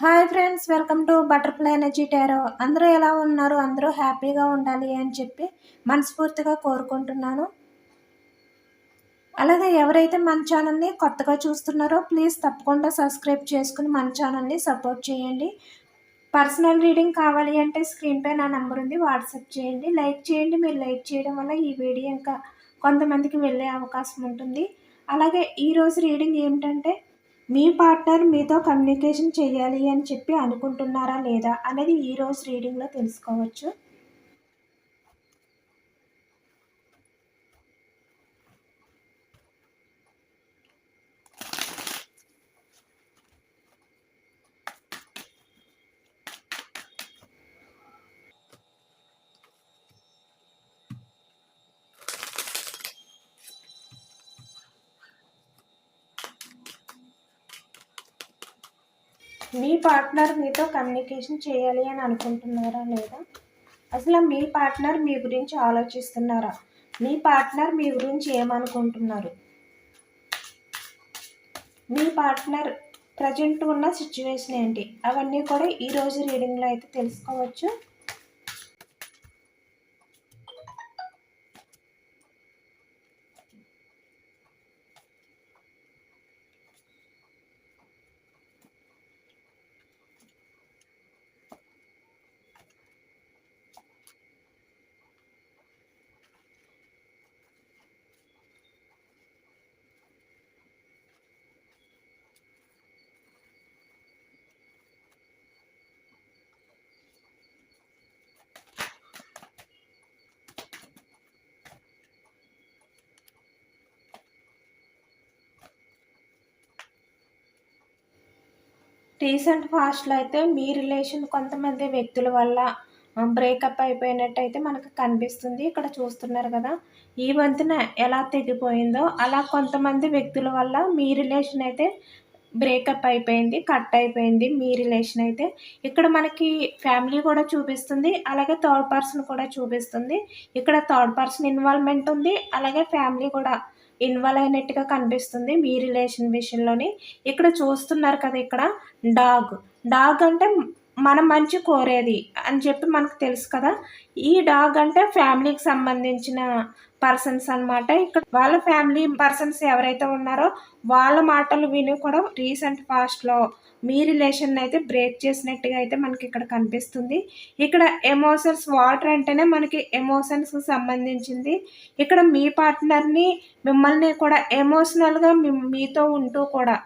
Hi friends welcome to butterfly energy tarot. అందరూ ఎలా ఉన్నారు? అందరూ హ్యాపీగా ఉండాలి అని చెప్పి మనస్ఫూర్తిగా కోరుకుంటున్నాను. అలాగే ఎవరైతే మన ఛానల్ని కొత్తగా చూస్తున్నారో ప్లీజ్ తప్పకుండా సబ్స్క్రైబ్ చేసుకుని మన ఛానల్ని సపోర్ట్ చేయండి. పర్సనల్ రీడింగ్ కావాలి అంటే స్క్రీన్పై నా నెంబర్ ఉంది వాట్సాప్ చేయండి. లైక్ చేయండి మీరు లైక్ చేయడం వల్ల ఈ వీడియో ఇంకా కొంతమందికి వెళ్ళే అవకాశం ఉంటుంది. అలాగే ఈరోజు రీడింగ్ ఏమిటంటే మీ పార్ట్నర్ మీతో కమ్యూనికేషన్ చేయాలి అని చెప్పి అనుకుంటున్నారా లేదా అనేది ఈరోజు రీడింగ్లో తెలుసుకోవచ్చు. మీ పార్ట్నర్ మీతో కమ్యూనికేషన్ చేయాలి అని అనుకుంటున్నారా లేదా? అసలు మీ పార్ట్నర్ మీ గురించి ఆలోచిస్తున్నారా? మీ పార్ట్నర్ మీ గురించి ఏమనుకుంటున్నారు? మీ పార్ట్నర్ ప్రజెంట్ ఉన్న సిచ్యువేషన్ ఏంటి? అవన్నీ కూడా ఈరోజు రీడింగ్లో అయితే తెలుసుకోవచ్చు. రీసెంట్ ఫాస్ట్లో అయితే మీ రిలేషన్ కొంతమంది వ్యక్తుల వల్ల బ్రేకప్ అయిపోయినట్టు అయితే మనకు కనిపిస్తుంది. ఇక్కడ చూస్తున్నారు కదా ఈ వంతున ఎలా తెగిపోయిందో అలా కొంతమంది వ్యక్తుల వల్ల మీ రిలేషన్ అయితే బ్రేకప్ అయిపోయింది కట్ అయిపోయింది మీ రిలేషన్ అయితే. ఇక్కడ మనకి ఫ్యామిలీ కూడా చూపిస్తుంది అలాగే థర్డ్ పర్సన్ కూడా చూపిస్తుంది. ఇక్కడ థర్డ్ పర్సన్ ఇన్వాల్వ్మెంట్ ఉంది అలాగే ఫ్యామిలీ కూడా ఇన్వాల్వ్ అయినట్టుగా కనిపిస్తుంది మీ రిలేషన్ విషయంలోని. ఇక్కడ చూస్తున్నారు కదా ఇక్కడ డాగ్. డాగ్ అంటే మనం మంచి కోరేది అని చెప్పి మనకు తెలుసు కదా. ఈ డాగ్ అంటే ఫ్యామిలీకి సంబంధించిన పర్సన్స్ అనమాట ఇక్కడ వాళ్ళ ఫ్యామిలీ పర్సన్స్ ఎవరైతే ఉన్నారో వాళ్ళ మాటలు విని కూడా రీసెంట్ పాస్ట్లో మీ రిలేషన్ అయితే బ్రేక్ చేసినట్టుగా అయితే మనకి ఇక్కడ కనిపిస్తుంది. ఇక్కడ ఎమోషన్స్ వాటర్ అంటేనే మనకి ఎమోషన్స్కి సంబంధించింది. ఇక్కడ మీ పార్ట్నర్ని మిమ్మల్ని కూడా ఎమోషనల్గా మీతో ఉంటూ కూడా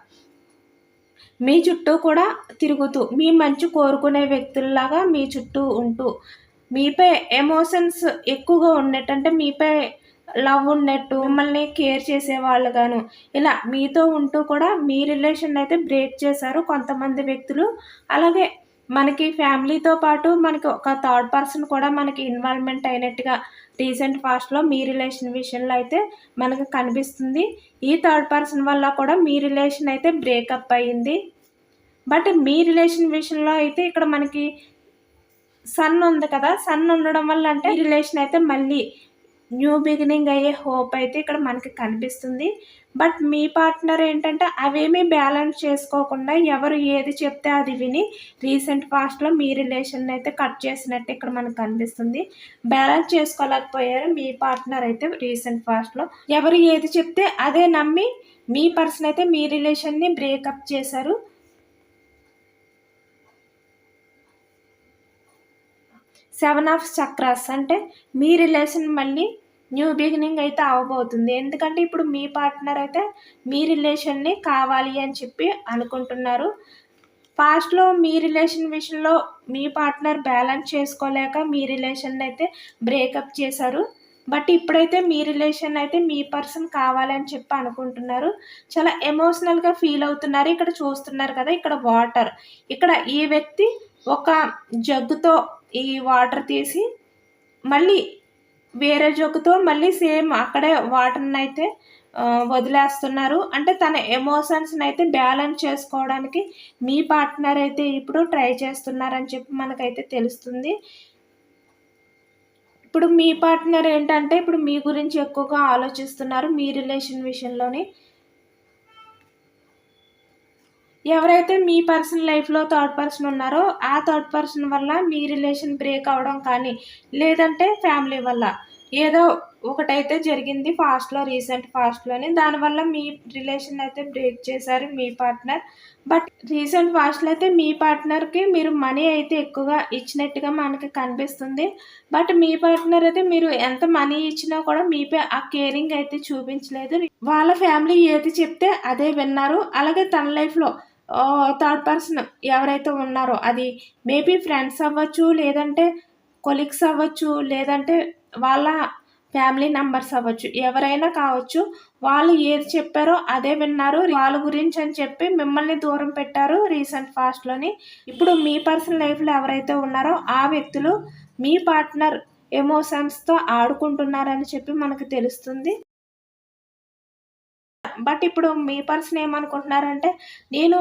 మీ చుట్టూ కూడా తిరుగుతూ మీ మంచి కోరుకునే వ్యక్తుల్లాగా మీ చుట్టూ ఉంటూ మీపై ఎమోషన్స్ ఎక్కువగా ఉన్నట్టు అంటే మీపై లవ్ ఉన్నట్టు మిమ్మల్ని కేర్ చేసేవాళ్ళు గాను ఇలా మీతో ఉంటూ కూడా మీ రిలేషన్ అయితే బ్రేక్ చేశారు కొంతమంది వ్యక్తులు. అలాగే మనకి ఫ్యామిలీతో పాటు మనకి ఒక థర్డ్ పర్సన్ కూడా మనకి ఇన్వాల్వ్మెంట్ అయినట్టుగా రీసెంట్ పాస్ట్లో మీ రిలేషన్ విషయంలో అయితే మనకు కనిపిస్తుంది. ఈ థర్డ్ పర్సన్ వల్ల కూడా మీ రిలేషన్ అయితే బ్రేకప్ అయ్యింది. బట్ మీ రిలేషన్ విషయంలో అయితే ఇక్కడ మనకి సన్ ఉంది కదా సన్ ఉండడం వల్ల అంటే రిలేషన్ అయితే మళ్ళీ న్యూ బిగినింగ్ అయ్యే హోప్ అయితే ఇక్కడ మనకి కనిపిస్తుంది. బట్ మీ పార్ట్నర్ ఏంటంటే అవేమీ బ్యాలెన్స్ చేసుకోకుండా ఎవరు ఏది చెప్తే అది విని రీసెంట్ పాస్ట్లో మీ రిలేషన్ అయితే కట్ చేసినట్టు ఇక్కడ మనకు కనిపిస్తుంది. బ్యాలెన్స్ చేసుకోలేకపోయారు మీ పార్ట్నర్ అయితే రీసెంట్ పాస్ట్లో. ఎవరు ఏది చెప్తే అదే నమ్మి మీ పర్సన్ అయితే మీ రిలేషన్ని బ్రేకప్ చేశారు. సెవెన్ ఆఫ్ చక్రాస్ అంటే మీ రిలేషన్ మళ్ళీ న్యూ బిగినింగ్ అయితే అవ్వబోతుంది ఎందుకంటే ఇప్పుడు మీ పార్ట్నర్ అయితే మీ రిలేషన్ని కావాలి అని చెప్పి అనుకుంటున్నారు. పాస్ట్లో మీ రిలేషన్ విషయంలో మీ పార్ట్నర్ బ్యాలెన్స్ చేసుకోలేక మీ రిలేషన్ అయితే బ్రేకప్ చేశారు. బట్ ఇప్పుడైతే మీ రిలేషన్ అయితే మీ పర్సన్ కావాలని చెప్పి అనుకుంటున్నారు. చాలా ఎమోషనల్గా ఫీల్ అవుతున్నారు. ఇక్కడ చూస్తున్నారు కదా ఇక్కడ వాటర్. ఇక్కడ ఈ వ్యక్తి ఒక జగ్గుతో ఈ వాటర్ తీసి మళ్ళీ వేరే జోకుతో మళ్ళీ సేమ్ అక్కడే వాటర్ని అయితే వదిలేస్తున్నారు. అంటే తన ఎమోషన్స్ని అయితే బ్యాలెన్స్ చేసుకోవడానికి మీ పార్ట్నర్ అయితే ఇప్పుడు ట్రై చేస్తున్నారని చెప్పి మనకైతే తెలుస్తుంది. ఇప్పుడు మీ పార్ట్నర్ ఏంటంటే ఇప్పుడు మీ గురించి ఎక్కువగా ఆలోచిస్తున్నారు మీ రిలేషన్ విషయంలోని. ఎవరైతే మీ పర్సన్ లైఫ్లో థర్డ్ పర్సన్ ఉన్నారో ఆ థర్డ్ పర్సన్ వల్ల మీ రిలేషన్ బ్రేక్ అవడం కానీ లేదంటే ఫ్యామిలీ వల్ల ఏదో ఒకటైతే జరిగింది ఫాస్ట్లో రీసెంట్ ఫాస్ట్లోని. దానివల్ల మీ రిలేషన్ అయితే బ్రేక్ చేశారు మీ పార్ట్నర్. బట్ రీసెంట్ ఫాస్ట్లో అయితే మీ పార్ట్నర్కి మీరు మనీ అయితే ఎక్కువగా ఇచ్చినట్టుగా మనకి కనిపిస్తుంది. బట్ మీ పార్ట్నర్ అయితే మీరు ఎంత మనీ ఇచ్చినా కూడా మీపై ఆ కేరింగ్ అయితే చూపించలేదు. వాళ్ళ ఫ్యామిలీ ఏది చెప్తే అదే విన్నారు. అలాగే తన లైఫ్లో థర్డ్ పర్సన్ ఎవరైతే ఉన్నారో అది మేబీ ఫ్రెండ్స్ అవ్వచ్చు లేదంటే కొలీగ్స్ అవ్వచ్చు లేదంటే వాళ్ళ ఫ్యామిలీ మెంబర్స్ అవ్వచ్చు. ఎవరైనా కావచ్చు వాళ్ళు ఏది చెప్పారో అదే విన్నారు. వాళ్ళ గురించి అని చెప్పి మిమ్మల్ని దూరం పెట్టారు రీసెంట్ ఫాస్ట్లోని ఇప్పుడు మీ పర్సనల్ లైఫ్లో ఎవరైతే ఉన్నారో ఆ వ్యక్తులు మీ పార్ట్నర్ ఎమోషన్స్తో ఆడుకుంటున్నారని చెప్పి మనకు తెలుస్తుంది. బట్ ఇప్పుడు మీ పర్సన్ ఏమనుకుంటున్నారంటే నేను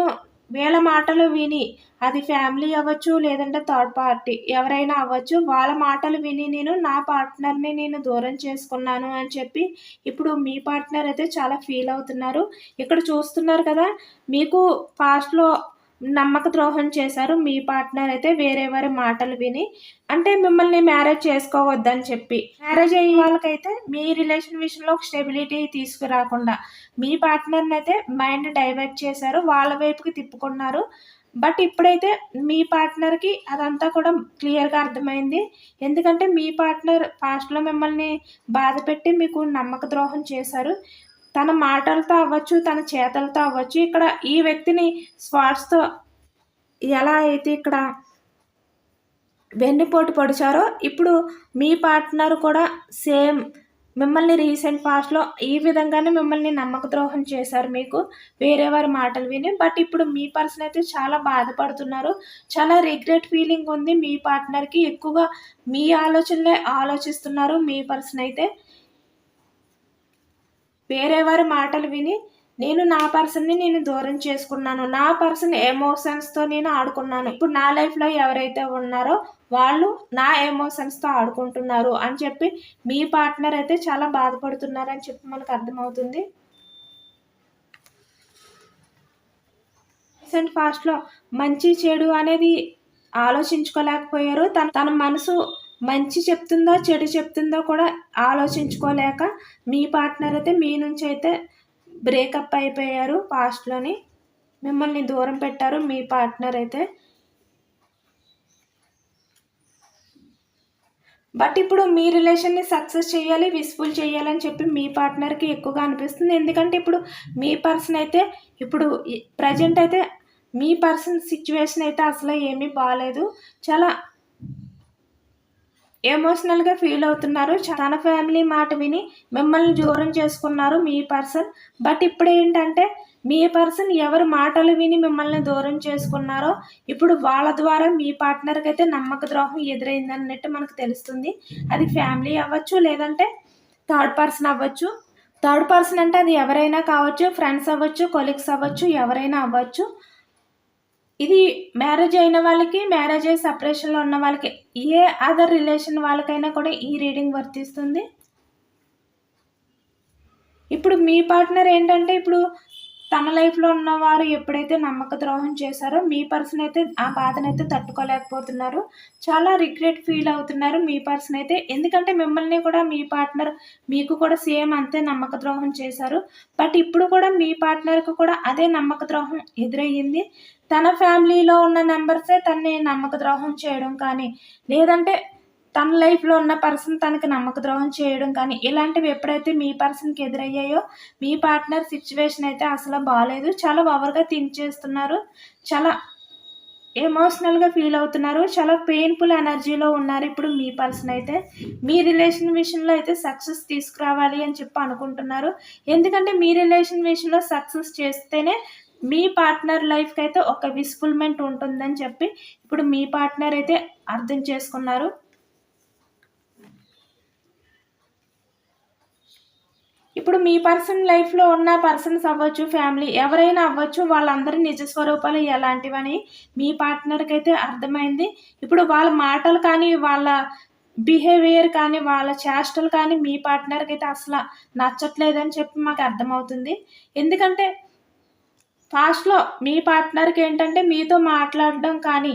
వీళ్ళ మాటలు విని అది ఫ్యామిలీ అవ్వచ్చు లేదంటే థర్డ్ పార్టీ ఎవరైనా అవ్వచ్చు వాళ్ళ మాటలు విని నేను నా పార్ట్నర్ని నేను దూరం చేసుకున్నాను అని చెప్పి ఇప్పుడు మీ పార్ట్నర్ అయితే చాలా ఫీల్ అవుతున్నారు. ఇక్కడ చూస్తున్నారు కదా మీకు ఫాస్ట్లో నమ్మక ద్రోహం చేశారు. మీ పార్ట్నర్ అయితే వేరే వారి మాటలు విని అంటే మిమ్మల్ని మ్యారేజ్ చేసుకోవద్దని చెప్పి. మ్యారేజ్ అయ్యే వాళ్ళకైతే మీ రిలేషన్ విషయంలో ఒక స్టెబిలిటీ తీసుకురాకుండా మీ పార్ట్నర్ని అయితే మైండ్ డైవర్ట్ చేశారు. వాళ్ళ వైపుకి తిప్పుకున్నారు. బట్ ఇప్పుడైతే మీ పార్ట్నర్కి అదంతా కూడా క్లియర్గా అర్థమైంది. ఎందుకంటే మీ పార్ట్నర్ ఫాస్ట్లో మిమ్మల్ని బాధ పెట్టి మీకు నమ్మక ద్రోహం చేశారు. తన మాటలతో అవ్వచ్చు తన చేతలతో అవ్వచ్చు ఇక్కడ ఈ వ్యక్తిని స్వాట్స్తో ఎలా అయితే ఇక్కడ వెన్నుపోటు పొడిచారో ఇప్పుడు మీ పార్ట్నర్ కూడా సేమ్ మిమ్మల్ని రీసెంట్ పాస్ట్లో ఈ విధంగానే మిమ్మల్ని నమ్మక ద్రోహం చేశారు మీకు వేరే వారి మాటలు విని. బట్ ఇప్పుడు మీ పర్సన్ అయితే చాలా బాధపడుతున్నారు. చాలా రిగ్రెట్ ఫీలింగ్ ఉంది మీ పార్ట్నర్కి. ఎక్కువగా మీ ఆలోచనలే ఆలోచిస్తున్నారు మీ పర్సన్ అయితే. వేరే వారి మాటలు విని నేను నా పర్సన్ని నేను దూరం చేసుకున్నాను. నా పర్సన్ ఎమోషన్స్తో నేను ఆడుకున్నాను. ఇప్పుడు నా లైఫ్లో ఎవరైతే ఉన్నారో వాళ్ళు నా ఎమోషన్స్తో ఆడుకుంటున్నారు అని చెప్పి మీ పార్ట్నర్ అయితే చాలా బాధపడుతున్నారని చెప్పి మనకు అర్థమవుతుంది. రీసెంట్ ఫాస్ట్లో మంచి చెడు అనేది ఆలోచించుకోలేకపోయారు. తన తన మనసు మంచి చెప్తుందో చెడు చెప్తుందో కూడా ఆలోచించుకోలేక మీ పార్ట్నర్ అయితే మీ నుంచి అయితే బ్రేకప్ అయిపోయారు పాస్ట్లోని మిమ్మల్ని దూరం పెట్టారు మీ పార్ట్నర్ అయితే. బట్ ఇప్పుడు మీ రిలేషన్ని సక్సెస్ చేయాలి విస్ఫుల్ చేయాలని చెప్పి మీ పార్ట్నర్కి ఎక్కువగా అనిపిస్తుంది. ఎందుకంటే ఇప్పుడు మీ పర్సన్ అయితే ఇప్పుడు ప్రజెంట్ అయితే మీ పర్సన్ సిచ్యువేషన్ అయితే అసలు ఏమీ బాగాలేదు చాలా ఎమోషనల్గా ఫీల్ అవుతున్నారు. తన ఫ్యామిలీ మాట విని మిమ్మల్ని దూరం చేసుకున్నారు మీ పర్సన్ బట్ ఇప్పుడు ఏంటంటే మీ పర్సన్ ఎవరి మాటలు విని మిమ్మల్ని దూరం చేసుకున్నారో ఇప్పుడు వాళ్ళ ద్వారా మీ పార్ట్నర్కి అయితే నమ్మక ద్రోహం ఎదురైంది అన్నట్టు మనకు తెలుస్తుంది. అది ఫ్యామిలీ అవ్వచ్చు లేదంటే థర్డ్ పర్సన్ అవ్వచ్చు. థర్డ్ పర్సన్ అంటే అది ఎవరైనా కావచ్చు ఫ్రెండ్స్ అవ్వచ్చు కొలీగ్స్ అవ్వచ్చు ఎవరైనా అవ్వచ్చు. ఇది మ్యారేజ్ అయిన వాళ్ళకి మ్యారేజ్ అయ్యి సపరేషన్లో ఉన్న వాళ్ళకి ఏ అదర్ రిలేషన్ వాళ్ళకైనా కూడా ఈ రీడింగ్ వర్తిస్తుంది. ఇప్పుడు మీ పార్ట్నర్ ఏంటంటే ఇప్పుడు తన లైఫ్లో ఉన్నవారు ఎప్పుడైతే నమ్మక ద్రోహం చేశారో మీ పర్సన్ అయితే ఆ బాధనైతే తట్టుకోలేకపోతున్నారు. చాలా రిగ్రెట్ ఫీల్ అవుతున్నారు మీ పర్సన్ అయితే. ఎందుకంటే మిమ్మల్ని కూడా మీ పార్ట్నర్ మీకు కూడా సేమ్ అంతే నమ్మక ద్రోహం చేశారు. బట్ ఇప్పుడు కూడా మీ పార్ట్నర్కి కూడా అదే నమ్మక ద్రోహం ఎదురయ్యింది. తన ఫ్యామిలీలో ఉన్న మెంబర్సే తనని నమ్మక ద్రోహం చేయడం కానీ లేదంటే తన లైఫ్లో ఉన్న పర్సన్ తనకి నమ్మక ద్రోహం చేయడం కానీ ఇలాంటివి ఎప్పుడైతే మీ పర్సన్కి ఎదురయ్యాయో మీ పార్ట్నర్ సిచ్యువేషన్ అయితే అసలు బాగాలేదు చాలా ఓవర్గా థింక్ చేస్తున్నారు. చాలా ఎమోషనల్గా ఫీల్ అవుతున్నారు. చాలా పెయిన్ఫుల్ ఎనర్జీలో ఉన్నారు ఇప్పుడు మీ పర్సన్ అయితే. మీ రిలేషన్ విషయంలో అయితే సక్సెస్ తీసుకురావాలి అని చెప్పి అనుకుంటున్నారు. ఎందుకంటే మీ రిలేషన్ విషయంలో సక్సెస్ చేస్తేనే మీ పార్ట్నర్ లైఫ్కి అయితే ఒక విస్ఫుల్మెంట్ ఉంటుందని చెప్పి ఇప్పుడు మీ పార్ట్నర్ అయితే అర్థం చేసుకున్నారు. ఇప్పుడు మీ పర్సన్ లైఫ్లో ఉన్న పర్సన్స్ అవ్వచ్చు ఫ్యామిలీ ఎవరైనా అవ్వచ్చు వాళ్ళందరి నిజ స్వరూపాలు ఎలాంటివని మీ పార్ట్నర్కి అయితే అర్థమైంది. ఇప్పుడు వాళ్ళ మాటలు కానీ వాళ్ళ బిహేవియర్ కానీ వాళ్ళ చేష్టలు కానీ మీ పార్ట్నర్కి అయితే అసలు నచ్చట్లేదని చెప్పి మాకు అర్థమవుతుంది. ఎందుకంటే ఫాస్ట్లో మీ పార్ట్నర్కి ఏంటంటే మీతో మాట్లాడడం కానీ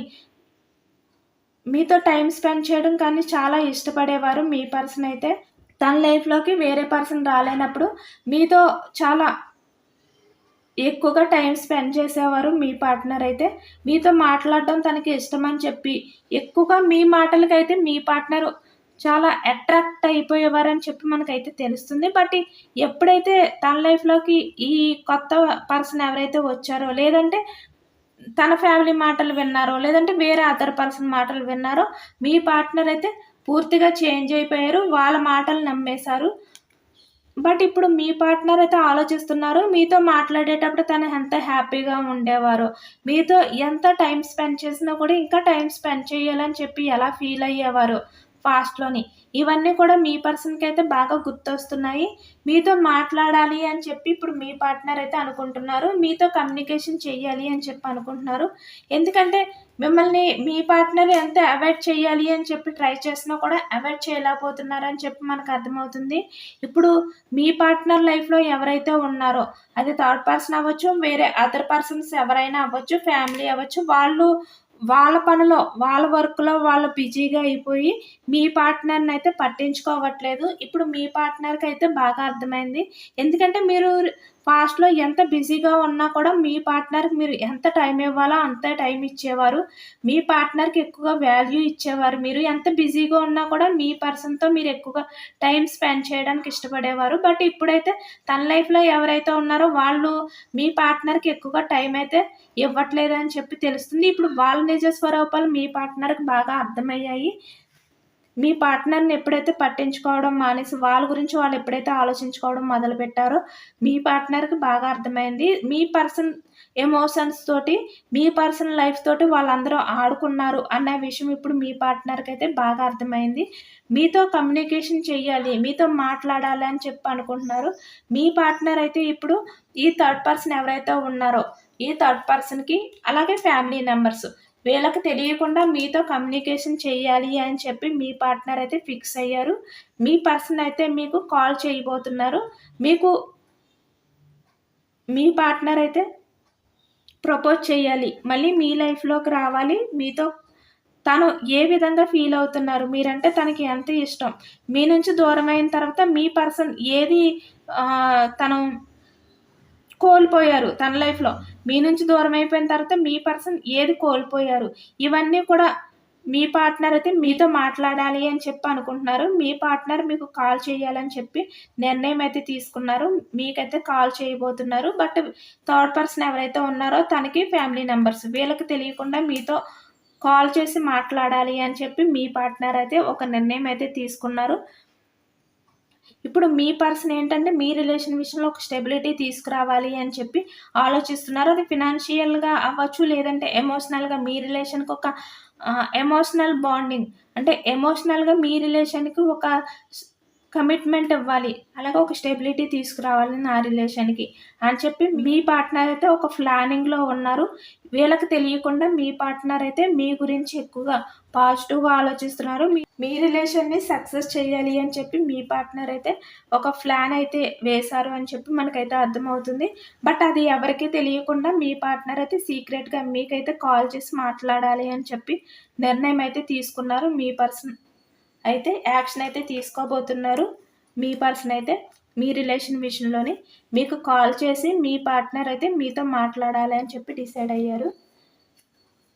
మీతో టైం స్పెండ్ చేయడం కానీ చాలా ఇష్టపడేవారు మీ పర్సన్ అయితే. తన లైఫ్లోకి వేరే పర్సన్ రాలేనప్పుడు మీతో చాలా ఎక్కువగా టైం స్పెండ్ చేసేవారు మీ పార్ట్నర్ అయితే. మీతో మాట్లాడడం తనకి ఇష్టమని చెప్పి ఎక్కువగా మీ మాటలకైతే మీ పార్ట్నర్ చాలా అట్రాక్ట్ అయిపోయేవారని చెప్పి మనకైతే తెలుస్తుంది. బట్ ఎప్పుడైతే తన లైఫ్లోకి ఈ కొత్త పర్సన్ ఎవరైతే వచ్చారో లేదంటే తన ఫ్యామిలీ మాటలు విన్నారో లేదంటే వేరే అదర్ పర్సన్ మాటలు విన్నారో మీ పార్ట్నర్ అయితే పూర్తిగా చేంజ్ అయిపోయారు వాళ్ళ మాటలు నమ్మేశారు. బట్ ఇప్పుడు మీ పార్ట్నర్ అయితే ఆలోచిస్తున్నారు మీతో మాట్లాడేటప్పుడు తను ఎంత హ్యాపీగా ఉండేవారో మీతో ఎంత టైం స్పెండ్ చేసినా కూడా ఇంకా టైం స్పెండ్ చేయాలని చెప్పి ఎలా ఫీల్ అయ్యేవారు పాస్ట్లోని. ఇవన్నీ కూడా మీ పర్సన్కి అయితే బాగా గుర్తొస్తున్నాయి. మీతో మాట్లాడాలి అని చెప్పి ఇప్పుడు మీ పార్ట్నర్ అయితే అనుకుంటున్నారు. మీతో కమ్యూనికేషన్ చేయాలి అని చెప్పి అనుకుంటున్నారు. ఎందుకంటే మిమ్మల్ని మీ పార్ట్నర్ ఎంత అవాయిడ్ చేయాలి అని చెప్పి ట్రై చేసినా కూడా అవాయిడ్ చేయలేకపోతున్నారు అని చెప్పి మనకు అర్థమవుతుంది. ఇప్పుడు మీ పార్ట్నర్ లైఫ్లో ఎవరైతే ఉన్నారో అది థర్డ్ పర్సన్ అవ్వచ్చు వేరే అదర్ పర్సన్స్ ఎవరైనా అవ్వచ్చు ఫ్యామిలీ అవ్వచ్చు వాళ్ళు వాళ్ళ పనిలో వాళ్ళ వర్క్లో వాళ్ళు బిజీగా అయిపోయి మీ పార్ట్నర్ని అయితే పట్టించుకోవట్లేదు. ఇప్పుడు మీ పార్ట్నర్కి అయితే బాగా అర్థమైంది. ఎందుకంటే మీరు పాస్ట్లో ఎంత బిజీగా ఉన్నా కూడా మీ పార్ట్నర్కి మీరు ఎంత టైం ఇవ్వాలో అంత టైం ఇచ్చేవారు. మీ పార్ట్నర్కి ఎక్కువగా వాల్యూ ఇచ్చేవారు. మీరు ఎంత బిజీగా ఉన్నా కూడా మీ పర్సన్తో మీరు ఎక్కువగా టైం స్పెండ్ చేయడానికి ఇష్టపడేవారు. బట్ ఇప్పుడైతే తన లైఫ్లో ఎవరైతే ఉన్నారో వాళ్ళు మీ పార్ట్నర్కి ఎక్కువగా టైం అయితే ఇవ్వట్లేదు అని చెప్పి తెలుస్తుంది. ఇప్పుడు వాళ్ళ నిజ స్వరూపాలు మీ పార్ట్నర్కి బాగా అర్థమయ్యాయి. మీ పార్ట్నర్ని ఎప్పుడైతే పట్టించుకోవడం మానేసి వాళ్ళ గురించి వాళ్ళు ఎప్పుడైతే ఆలోచించుకోవడం మొదలుపెట్టారో మీ పార్ట్నర్కి బాగా అర్థమైంది. మీ పర్సన్ ఎమోషన్స్ తోటి మీ పర్సన్ లైఫ్ తోటి వాళ్ళందరూ ఆడుకున్నారు అన్న విషయం ఇప్పుడు మీ పార్ట్నర్కి అయితే బాగా అర్థమైంది. మీతో కమ్యూనికేషన్ చేయాలి మీతో మాట్లాడాలి అని చెప్పి అనుకుంటున్నారు. మీ పార్ట్నర్ అయితే ఇప్పుడు ఈ థర్డ్ పర్సన్ ఎవరైతే ఉన్నారో ఈ థర్డ్ పర్సన్కి అలాగే ఫ్యామిలీ మెంబర్స్ వీళ్ళకి తెలియకుండా మీతో కమ్యూనికేషన్ చేయాలి అని చెప్పి మీ పార్ట్నర్ అయితే ఫిక్స్ అయ్యారు. మీ పర్సన్ అయితే మీకు కాల్ చేయబోతున్నారు. మీకు మీ పార్ట్నర్ అయితే ప్రపోజ్ చేయాలి. మళ్ళీ మీ లైఫ్లోకి రావాలి. మీతో తను ఏ విధంగా ఫీల్ అవుతున్నారు? మీరంటే తనకి ఎంత ఇష్టం? మీ నుంచి దూరం అయిన తర్వాత మీ పర్సన్ ఏది తను కోల్పోయారు తన లైఫ్లో మీ నుంచి దూరం అయిపోయిన తర్వాత మీ పర్సన్ ఏది కోల్పోయారు? ఇవన్నీ కూడా మీ పార్ట్నర్ అయితే మీతో మాట్లాడాలి అని చెప్పి అనుకుంటున్నారు. మీ పార్ట్నర్ మీకు కాల్ చేయాలని చెప్పి నిర్ణయం అయితే తీసుకున్నారు. మీకైతే కాల్ చేయబోతున్నారు. బట్ థర్డ్ పర్సన్ ఎవరైతే ఉన్నారో తనకి ఫ్యామిలీ నెంబర్స్ వీళ్ళకి తెలియకుండా మీతో కాల్ చేసి మాట్లాడాలి అని చెప్పి మీ పార్ట్నర్ అయితే ఒక నిర్ణయం అయితే తీసుకున్నారు. ఇప్పుడు మీ పర్సన్ ఏంటంటే మీ రిలేషన్ విషయంలో ఒక స్టెబిలిటీ తీసుకురావాలి అని చెప్పి ఆలోచిస్తున్నారు. అది ఫినాన్షియల్గా అవ్వచ్చు లేదంటే ఎమోషనల్గా మీ రిలేషన్కి ఒక ఎమోషనల్ బాండింగ్. అంటే ఎమోషనల్గా మీ రిలేషన్కి ఒక కమిట్మెంట్ ఇవ్వాలి. అలాగే ఒక స్టెబిలిటీ తీసుకురావాలి నా రిలేషన్కి అని చెప్పి మీ పార్ట్నర్ అయితే ఒక ప్లానింగ్లో ఉన్నారు. వీళ్ళకి తెలియకుండా మీ పార్ట్నర్ అయితే మీ గురించి ఎక్కువగా పాజిటివ్గా ఆలోచిస్తున్నారు. మీ రిలేషన్ని సక్సెస్ చేయాలి అని చెప్పి మీ పార్ట్నర్ అయితే ఒక ప్లాన్ అయితే వేశారు అని చెప్పి మనకైతే అర్థమవుతుంది. బట్ అది ఎవరికి తెలియకుండా మీ పార్ట్నర్ అయితే సీక్రెట్గా మీకైతే కాల్ చేసి మాట్లాడాలి అని చెప్పి నిర్ణయం అయితే తీసుకున్నారు. మీ పర్సన్ అయితే యాక్షన్ అయితే తీసుకోబోతున్నారు. మీ పర్సన్ అయితే మీ రిలేషన్ విషయంలోని మీకు కాల్ చేసి మీ పార్ట్నర్ అయితే మీతో మాట్లాడాలి అని చెప్పి డిసైడ్ అయ్యారు.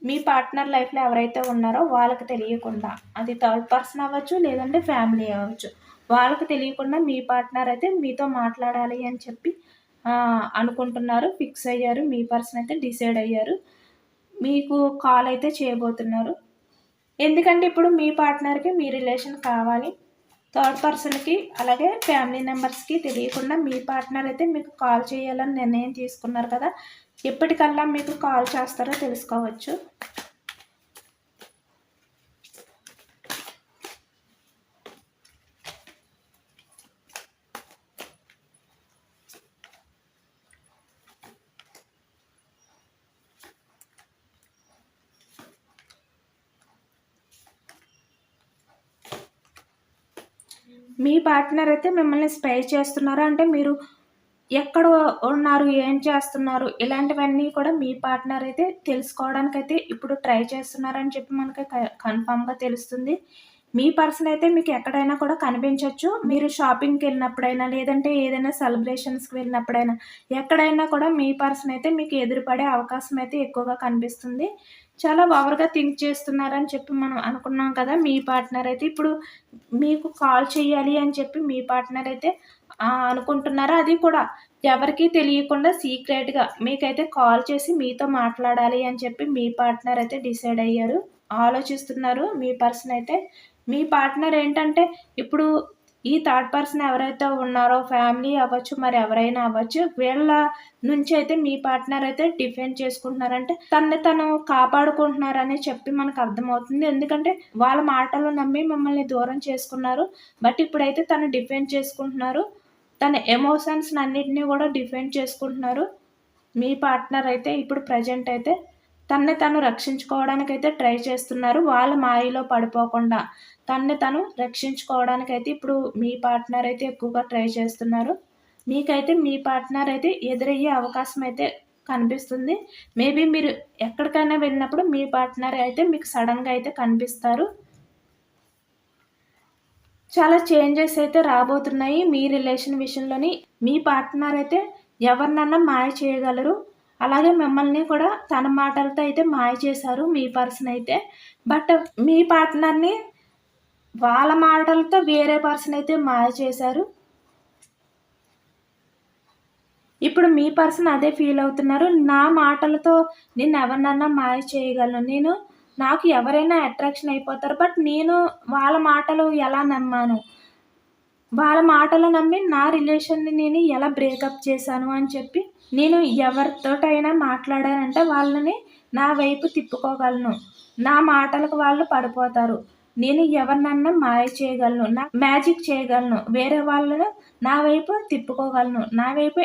మీ పార్ట్నర్ లైఫ్లో ఎవరైతే ఉన్నారో వాళ్ళకి తెలియకుండా అది థర్డ్ పర్సన్ అవ్వచ్చు లేదంటే ఫ్యామిలీ అవ్వచ్చు. వాళ్ళకి తెలియకుండా మీ పార్ట్నర్ అయితే మీతో మాట్లాడాలి అని చెప్పి అనుకుంటున్నారు ఫిక్స్ అయ్యారు మీ పర్సన్ అయితే డిసైడ్ అయ్యారు మీకు కాల్ అయితే చేయబోతున్నారు. ఎందుకంటే ఇప్పుడు మీ పార్ట్నర్కి మీ రిలేషన్ కావాలి. థర్డ్ పర్సన్కి అలాగే ఫ్యామిలీ మెంబర్స్కి తెలియకుండా మీ పార్ట్నర్ అయితే మీకు కాల్ చేయాలని నిర్ణయం తీసుకున్నారు కదా ఎప్పటికల్లా మీకు కాల్ చేస్తారో తెలుసుకోవచ్చు మీ పార్ట్నర్ అయితే మిమ్మల్ని స్పై చేస్తున్నారు. అంటే మీరు ఎక్కడ ఉన్నారు ఏం చేస్తున్నారు ఇలాంటివన్నీ కూడా మీ పార్ట్నర్ అయితే తెలుసుకోవడానికైతే ఇప్పుడు ట్రై చేస్తున్నారని చెప్పి మనకి కన్ఫామ్గా తెలుస్తుంది. మీ పర్సన్ అయితే మీకు ఎక్కడైనా కూడా కనిపించవచ్చు మీరు షాపింగ్కి వెళ్ళినప్పుడైనా లేదంటే ఏదైనా సెలబ్రేషన్స్కి వెళ్ళినప్పుడైనా ఎక్కడైనా కూడా మీ పర్సన్ అయితే మీకు ఎదురుపడే అవకాశం అయితే ఎక్కువగా కనిపిస్తుంది. చాలా ఓవర్గా థింక్ చేస్తున్నారని చెప్పి మనం అనుకున్నాం కదా మీ పార్ట్నర్ అయితే. ఇప్పుడు మీకు కాల్ చేయాలి అని చెప్పి మీ పార్ట్నర్ అయితే అనుకుంటున్నారు? అది కూడా ఎవరికీ తెలియకుండా సీక్రెట్గా మీకైతే కాల్ చేసి మీతో మాట్లాడాలి అని చెప్పి మీ పార్ట్నర్ అయితే డిసైడ్ అయ్యారు. ఆలోచిస్తున్నారు మీ పర్సన్ అయితే. మీ పార్ట్నర్ ఏంటంటే ఇప్పుడు ఈ థర్డ్ పర్సన్ ఎవరైతే ఉన్నారో ఫ్యామిలీ అవ్వచ్చు మరి ఎవరైనా అవ్వచ్చు వీళ్ళ నుంచి అయితే మీ పార్ట్నర్ అయితే డిఫెండ్ చేసుకుంటున్నారంటే తనని తను కాపాడుకుంటున్నారని చెప్పి మనకు అర్థమవుతుంది. ఎందుకంటే వాళ్ళ మాటలు నమ్మి మమ్మల్ని దూరం చేసుకున్నారు. బట్ ఇప్పుడైతే తను డిఫెండ్ చేసుకుంటున్నారు. తన ఎమోషన్స్ అన్నిటినీ కూడా డిఫెండ్ చేసుకుంటున్నారు. మీ పార్ట్నర్ అయితే ఇప్పుడు ప్రజెంట్ అయితే తన్నే తను రక్షించుకోవడానికైతే ట్రై చేస్తున్నారు. వాళ్ళ మాయలో పడిపోకుండా తన్నే తను రక్షించుకోవడానికైతే ఇప్పుడు మీ పార్ట్నర్ అయితే ఎక్కువగా ట్రై చేస్తున్నారు. మీకైతే మీ పార్ట్నర్ అయితే ఎదురయ్యే అవకాశం అయితే కనిపిస్తుంది. మేబీ మీరు ఎక్కడికైనా వెళ్ళినప్పుడు మీ పార్ట్నర్ అయితే మీకు సడన్గా అయితే కనిపిస్తారు. చాలా చేంజెస్ అయితే రాబోతున్నాయి మీ రిలేషన్ విషయంలోని. మీ పార్ట్నర్ అయితే ఎవరినన్నా మాయ చేయగలరు? అలాగే మిమ్మల్ని కూడా తన మాటలతో అయితే మాయ చేశారు మీ పర్సన్ అయితే. బట్ మీ పార్ట్నర్ని వాళ్ళ మాటలతో వేరే పర్సన్ అయితే మాయ చేశారు. ఇప్పుడు మీ పర్సన్ అదే ఫీల్ అవుతున్నారు. నా మాటలతో నేను ఎవరినన్నా మాయ చేయగలను? నేను నాకు ఎవరైనా అట్రాక్షన్ అయిపోతారు. బట్ నేను వాళ్ళ మాటలు ఎలా నమ్మాను? వాళ్ళ మాటలు నమ్మి నా రిలేషన్ని నేను ఎలా బ్రేకప్ చేశాను అని చెప్పి నేను ఎవరితోటైనా మాట్లాడానంటే వాళ్ళని నా వైపు తిప్పుకోగలను. నా మాటలకు వాళ్ళు పడిపోతారు. నేను ఎవరినన్నా మాయ చేయగలను నా మ్యాజిక్ చేయగలను. వేరే వాళ్ళను నా వైపు తిప్పుకోగలను నా వైపు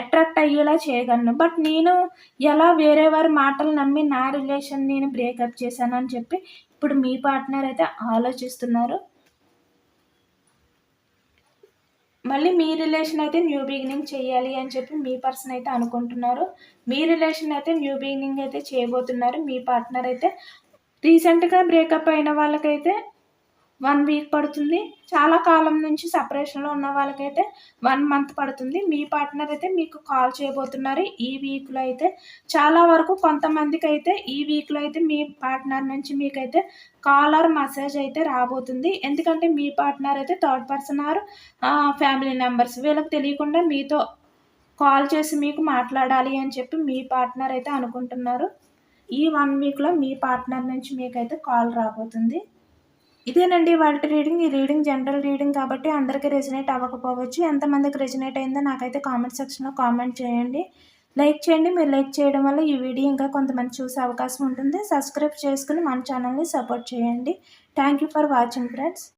అట్రాక్ట్ అయ్యేలా చేయగలను. బట్ నేను ఎలా వేరే వారి మాటలు నమ్మి నా రిలేషన్ నేను బ్రేకప్ చేశాను అని చెప్పి ఇప్పుడు మీ పార్ట్నర్ అయితే ఆలోచిస్తున్నారు? మళ్ళీ మీ రిలేషన్ అయితే న్యూ బిగినింగ్ చేయాలి అని చెప్పి మీ పర్సన్ అయితే అనుకుంటున్నారు. మీ రిలేషన్ అయితే న్యూ బిగినింగ్ అయితే చేయబోతున్నారు. మీ పార్ట్నర్ అయితే రీసెంట్గా బ్రేకప్ అయిన వాళ్ళకైతే వన్ వీక్ పడుతుంది. చాలా కాలం నుంచి సపరేషన్లో ఉన్న వాళ్ళకైతే వన్ మంత్ పడుతుంది. మీ పార్ట్నర్ అయితే మీకు కాల్ చేయబోతున్నారు ఈ వీక్లో అయితే. చాలా వరకు కొంతమందికి అయితే ఈ వీక్లో అయితే మీ పార్ట్నర్ నుంచి మీకైతే కాల్ ఆర్ మెసేజ్ అయితే రాబోతుంది. ఎందుకంటే మీ పార్ట్నర్ అయితే third person or family members వీళ్ళకి తెలియకుండా మీతో కాల్ చేసి మీకు మాట్లాడాలి అని చెప్పి మీ పార్ట్నర్ అయితే అనుకుంటున్నారు. ఈ వన్ వీక్లో మీ పార్ట్నర్ నుంచి మీకైతే కాల్ రాబోతుంది. ఇదేనండి వాళ్ళ రీడింగ్ ఈ రీడింగ్ జనరల్ రీడింగ్ కాబట్టి అందరికీ రెజినేట్ అవ్వకపోవచ్చు. ఎంతమందికి రెజినేట్ అయిందో నాకైతే కామెంట్ సెక్షన్లో కామెంట్ చేయండి. లైక్ చేయండి. మీరు లైక్ చేయడం వల్ల ఈ వీడియో ఇంకా కొంతమంది చూసే అవకాశం ఉంటుంది. సబ్స్క్రైబ్ చేసుకుని మన ఛానల్ని సపోర్ట్ చేయండి. Thank you for watching friends.